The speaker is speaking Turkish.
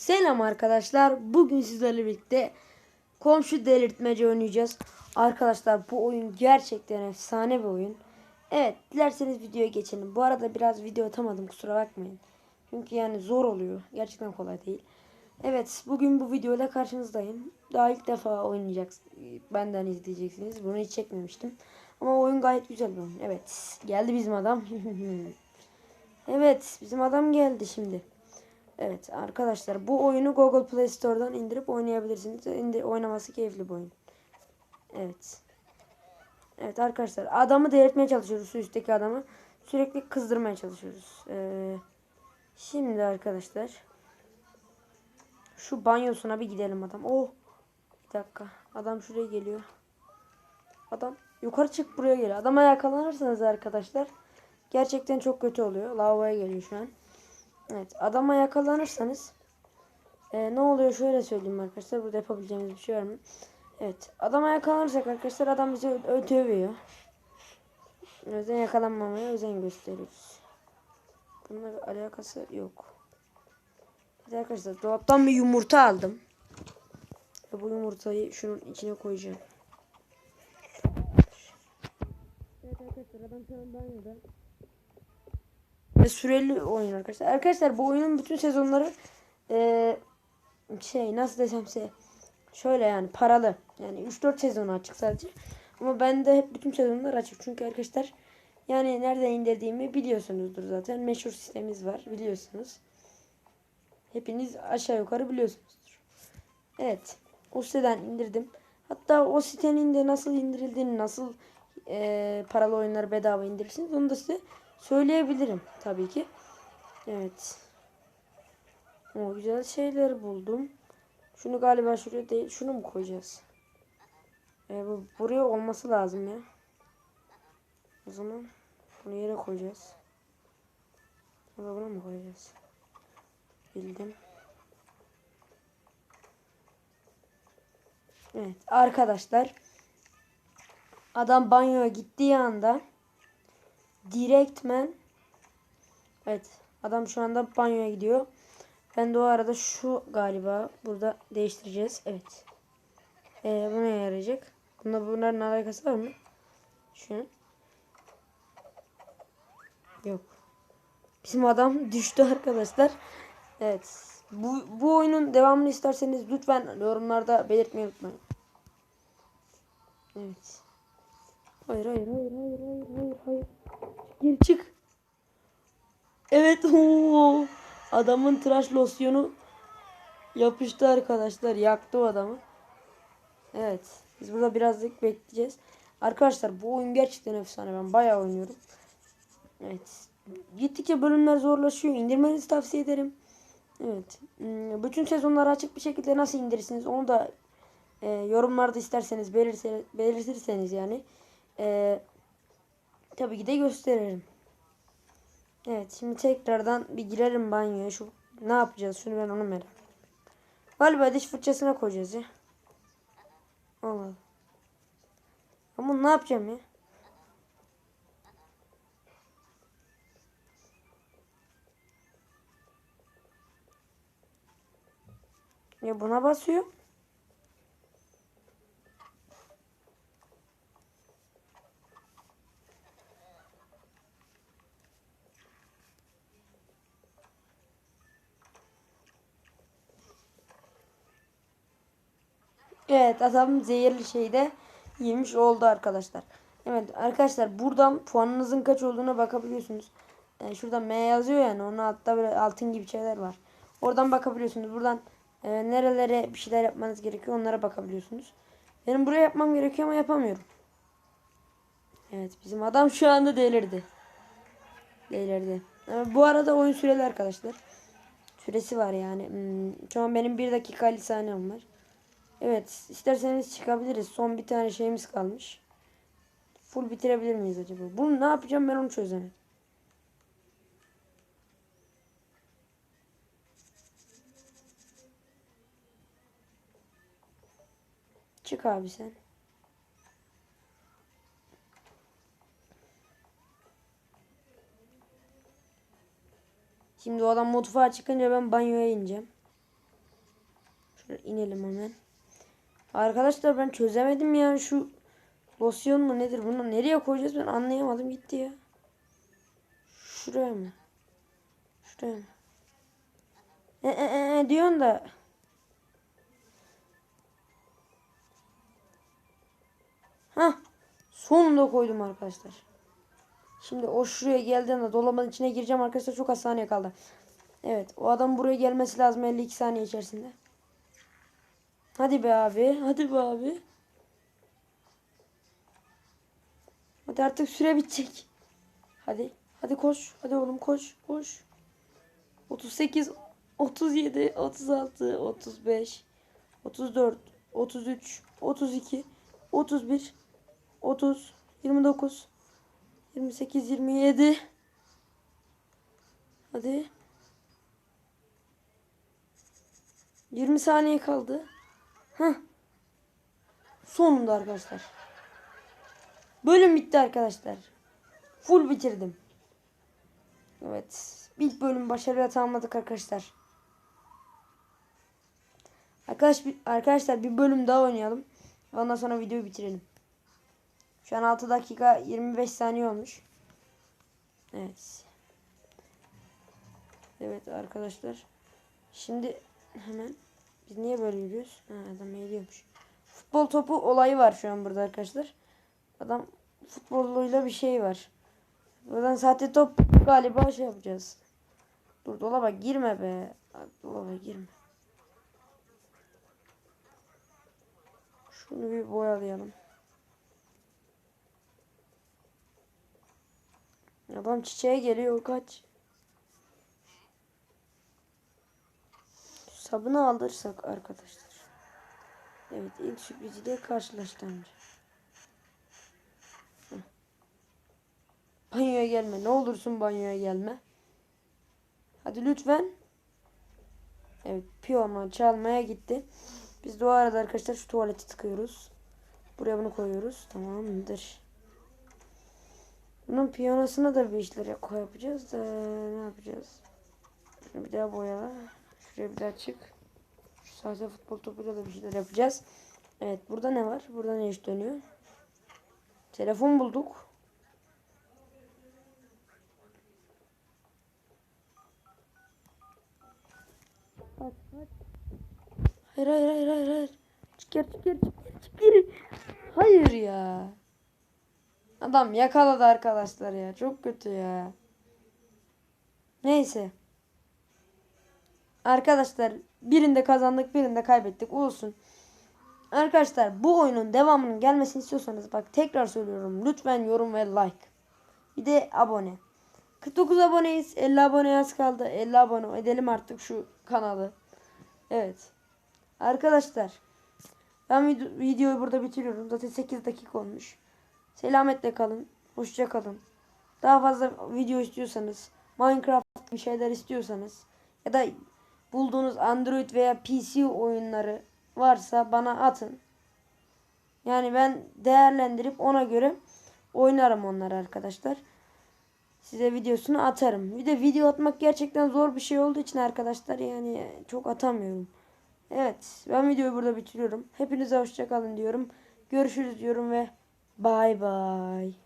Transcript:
Selam arkadaşlar. Bugün sizlerle birlikte komşu delirtmece oynayacağız. Arkadaşlar bu oyun gerçekten efsane bir oyun. Evet dilerseniz videoya geçelim. Bu arada biraz video atamadım kusura bakmayın. Çünkü yani zor oluyor. Gerçekten kolay değil. Evet bugün bu videoyla karşınızdayım. Daha ilk defa oynayacaksınız. Benden izleyeceksiniz. Bunu hiç çekmemiştim. Ama oyun gayet güzel bir oyun. Evet geldi bizim adam. evet bizim adam geldi şimdi. Evet arkadaşlar bu oyunu Google Play Store'dan indirip oynayabilirsiniz. İndir, oynaması keyifli bir oyun. Evet. Evet arkadaşlar adamı delirtmeye çalışıyoruz su üstteki adamı. Sürekli kızdırmaya çalışıyoruz. Ee, şimdi arkadaşlar şu banyosuna bir gidelim adam. Oh bir dakika adam şuraya geliyor. Adam yukarı çık buraya geliyor. Adama yakalanırsanız arkadaşlar gerçekten çok kötü oluyor. Lavaboya geliyor şu an. Evet adama yakalanırsanız e, ne oluyor şöyle söyleyeyim arkadaşlar. Burada yapabileceğimiz bir şey var mı? Evet adama yakalanırsak arkadaşlar adam bizi dövüyor. O yüzden yakalanmamaya özen gösteriyoruz. Bununla alakası yok. Evet arkadaşlar dolaptan bir yumurta aldım. Ve bu yumurtayı şunun içine koyacağım. Evet arkadaşlar adam şu an banyoda. Ve süreli oyun arkadaşlar. Arkadaşlar bu oyunun bütün sezonları eee, şey nasıl desem size şöyle yani paralı. Yani 3-4 sezonu açık sadece. Ama bende hep bütün sezonlar açık. Çünkü arkadaşlar yani nereden indirdiğimi biliyorsunuzdur zaten. Meşhur sistemimiz var biliyorsunuz. Hepiniz aşağı yukarı biliyorsunuzdur. Evet. O siteden indirdim. Hatta o sitenin de nasıl indirildiğini, nasıl eee, paralı oyunları bedava indirirsiniz onu da size söyleyebilirim tabii ki. Evet. O güzel şeyler buldum. Şunu galiba şuraya değil, şunu mu koyacağız? E, bu buraya olması lazım ya. O zaman bunu yere koyacağız. Ya da bunu mu koyacağız? Bildim. Evet arkadaşlar. Adam banyoya gittiği anda direktmen Evet adam şu anda banyoya gidiyor. Ben de o arada şu galiba burada değiştireceğiz. Evet. Ee, bu neye yarayacak? Bunda bunların alakası var mı? Şu. Yok. Bizim adam düştü arkadaşlar. Evet. Bu, bu oyunun devamını isterseniz lütfen yorumlarda belirtmeyi unutmayın. Evet. Hayır hayır hayır hayır hayır hayır hayır. Geri çık. Evet ooo. Adamın tıraş losyonu yapıştı arkadaşlar. Yaktı adamı. Evet. Biz burada birazcık bekleyeceğiz. Arkadaşlar bu oyun gerçekten efsane. Ben bayağı oynuyorum. Evet. Gittikçe bölümler zorlaşıyor. İndirmenizi tavsiye ederim. Evet. Hmm, Bütün sezonları açık bir şekilde nasıl indirirsiniz onu da e, yorumlarda isterseniz belirtirseniz yani e, tabii ki de gösteririm. Evet şimdi tekrardan bir girelim banyoya. Şu ne yapacağız? Şunu ben onu merak ediyorum. Galiba diş fırçasına koyacağız ya. Allah. Ama ne yapacağım ya? Ya buna basıyor. Evet adam zehirli şeyi de yemiş oldu arkadaşlar. Evet arkadaşlar buradan puanınızın kaç olduğuna bakabiliyorsunuz. Ee, şurada M yazıyor yani onun altta böyle altın gibi şeyler var. Oradan bakabiliyorsunuz. Buradan e, nerelere bir şeyler yapmanız gerekiyor onlara bakabiliyorsunuz. Benim buraya yapmam gerekiyor ama yapamıyorum. Evet bizim adam şu anda delirdi. Delirdi. Ama bu arada oyun süreli arkadaşlar. Süresi var yani. Hmm, şu an benim 1 dakika 50 saniyem var. Evet isterseniz çıkabiliriz. Son bir tane şeyimiz kalmış. Full bitirebilir miyiz acaba? Bunu ne yapacağım ben onu çözemedim. Çık abi sen. Şimdi o adam mutfağa çıkınca ben banyoya ineceğim. Şöyle inelim hemen. Arkadaşlar ben çözemedim ya şu losyon mu nedir bunu nereye koyacağız ben anlayamadım gitti ya. Şuraya mı? Şuraya mı? E, e, e, diyorsun da. Hah. Sonunda koydum arkadaşlar. Şimdi o şuraya geldiğinde dolabın içine gireceğim arkadaşlar. Çok az saniye kaldı. Evet. O adam buraya gelmesi lazım 52 saniye içerisinde. Hadi be abi. Hadi be abi. Hadi artık süre bitecek. Hadi. Hadi koş. Hadi oğlum koş. Koş. 38, 37, 36, 35, 34, 33, 32, 31, 30, 29, 28, 27. Hadi. 20 saniye kaldı. Heh. Sonunda arkadaşlar. Bölüm bitti arkadaşlar. Full bitirdim. Evet. İlk bölüm başarıyla tamamladık arkadaşlar. Arkadaş, arkadaşlar bir bölüm daha oynayalım. Ondan sonra videoyu bitirelim. Şu an 6 dakika 25 saniye olmuş. Evet. Evet arkadaşlar. Şimdi hemen biz niye böyle yürüyoruz? Ha, adam eğiliyormuş. Futbol topu olayı var şu an burada arkadaşlar. Adam futboluyla bir şey var. Buradan sahte top galiba şey yapacağız. Dur dolaba girme be. Dolaba girme. Şunu bir boyalayalım. Adam çiçeğe geliyor kaç. Sabunu aldırsak arkadaşlar. Evet ilk sürpriziyle karşılaştı amca. Banyoya gelme. Ne olursun banyoya gelme. Hadi lütfen. Evet piyano çalmaya gitti. Biz de o arada arkadaşlar şu tuvaleti tıkıyoruz. Buraya bunu koyuyoruz. Tamamdır. Bunun piyanosuna da bir işler yap- yapacağız da ne yapacağız? Bir daha boyala. Şuraya bir daha çık. Şu sahte futbol topuyla da bir şeyler yapacağız. Evet burada ne var? Burada ne iş dönüyor? Telefon bulduk. Hayır hayır hayır hayır hayır. Çık geri çık geri. Hayır ya. Adam yakaladı arkadaşlar ya. Çok kötü ya. Neyse. Arkadaşlar birinde kazandık birinde kaybettik. Olsun. Arkadaşlar bu oyunun devamının gelmesini istiyorsanız bak tekrar söylüyorum. Lütfen yorum ve like. Bir de abone. 49 aboneyiz. 50 abone az kaldı. 50 abone edelim artık şu kanalı. Evet. Arkadaşlar ben video, videoyu burada bitiriyorum. Zaten 8 dakika olmuş. Selametle kalın. Hoşça kalın. Daha fazla video istiyorsanız, Minecraft bir şeyler istiyorsanız ya da bulduğunuz Android veya PC oyunları varsa bana atın. Yani ben değerlendirip ona göre oynarım onları arkadaşlar. Size videosunu atarım. Bir de video atmak gerçekten zor bir şey olduğu için arkadaşlar yani çok atamıyorum. Evet ben videoyu burada bitiriyorum. Hepinize hoşçakalın diyorum. Görüşürüz diyorum ve bay bay.